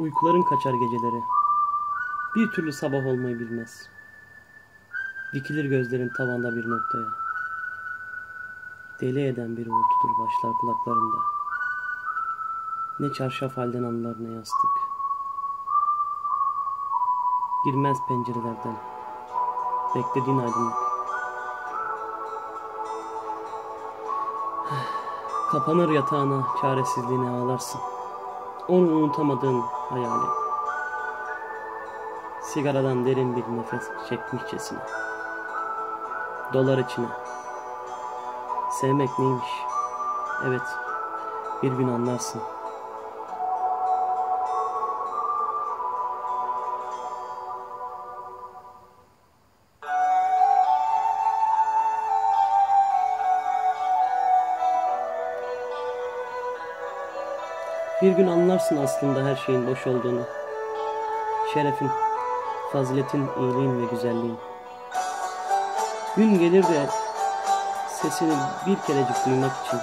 Uykuların kaçar geceleri. Bir türlü sabah olmayı bilmez. Dikilir gözlerin tavanda bir noktaya. Deli eden bir uğultudur başlar kulaklarında. Ne çarşaf halden anılar ne yastık. Girmez pencerelerden. Beklediğin aydınlık. Kapanır yatağına, çaresizliğine ağlarsın. Onu unutamadığın hayali. Sigaradan derin bir nefes çekmişçesine. Dolar içine. Sevmek neymiş? Evet, bir gün anlarsın. Bir gün anlarsın aslında her şeyin boş olduğunu. Şerefin, faziletin, iyiliğin ve güzelliğin. Gün gelir de sesini bir kerecik duymak için.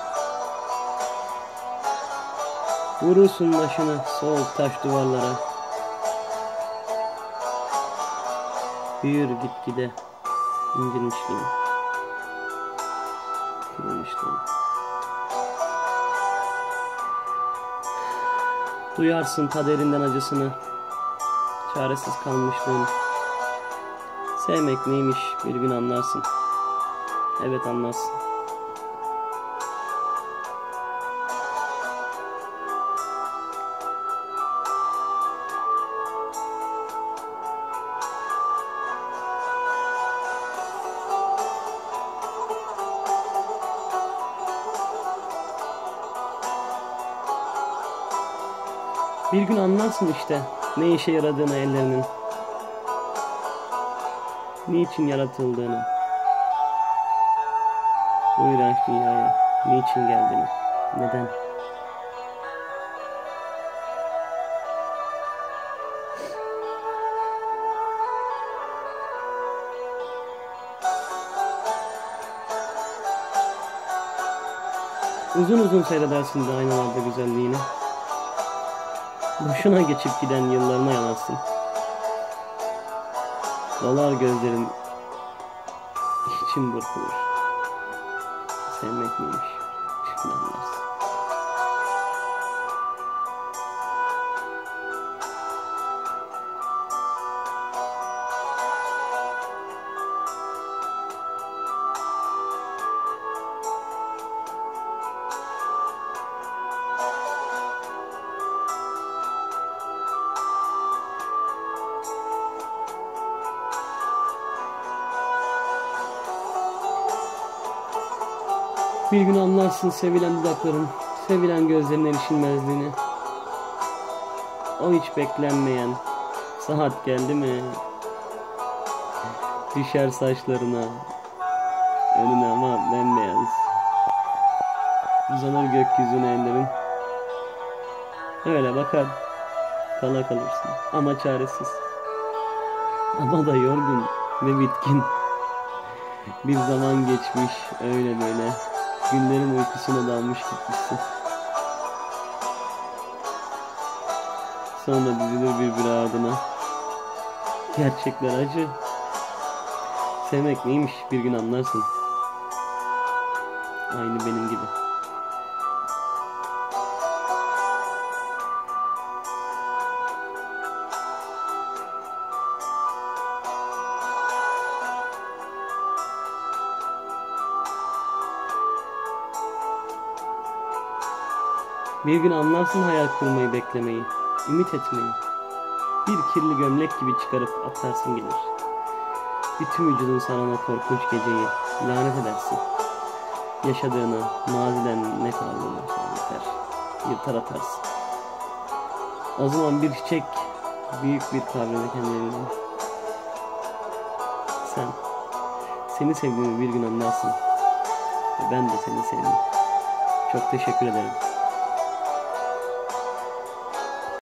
Vurursun başını soğuk taş duvarlara. Büyür gitgide incinmişliğin. Kırılmışlığın. Duyarsın kaderinden acısını, çaresiz kalmışlığını. Sevmek neymiş bir gün anlarsın. Evet anlarsın. Bir gün anlarsın işte ne işe yaradığını ellerinin. Niçin yaratıldığını. Bu iğrenç dünyaya niçin geldiğini. Neden? Uzun uzun seyredersin de aynalarda güzelliğini. Boşuna geçip giden yıllarına yanarsın. Dolar gözlerin için burkulur. Sevmek neymiş? Şimdi Bir gün anlarsın sevilen dudakların, sevilen gözlerin erişilmezliğini. O hiç beklenmeyen saat geldi mi? Düşer saçlarına, önüne ama bembeyaz. Uzanır gökyüzüne ellerin. Öyle bakar, kala kalırsın ama çaresiz. Ama da yorgun ve bitkin. Bir zaman geçmiş öyle böyle. Günlerin uykusuna dalmış gitmişsin. Sonra dizilir birbiri ardına. Gerçekler acı. Sevmek neymiş bir gün anlarsın. Aynı benim gibi. Bir gün anlarsın hayal kurmayı beklemeyi, ümit etmeyi. Bir kirli gömlek gibi çıkarıp atarsın gelir. Bütün vücudun sarana korkunç geceyi lanet edersin. Yaşadığını, maziden ne kaldığını yeter. Yırtar atarsın. O zaman bir çiçek, büyük bir kavrede kendini. Sen, seni sevdiğimi bir gün anlarsın. Ben de seni sevdim. Çok teşekkür ederim.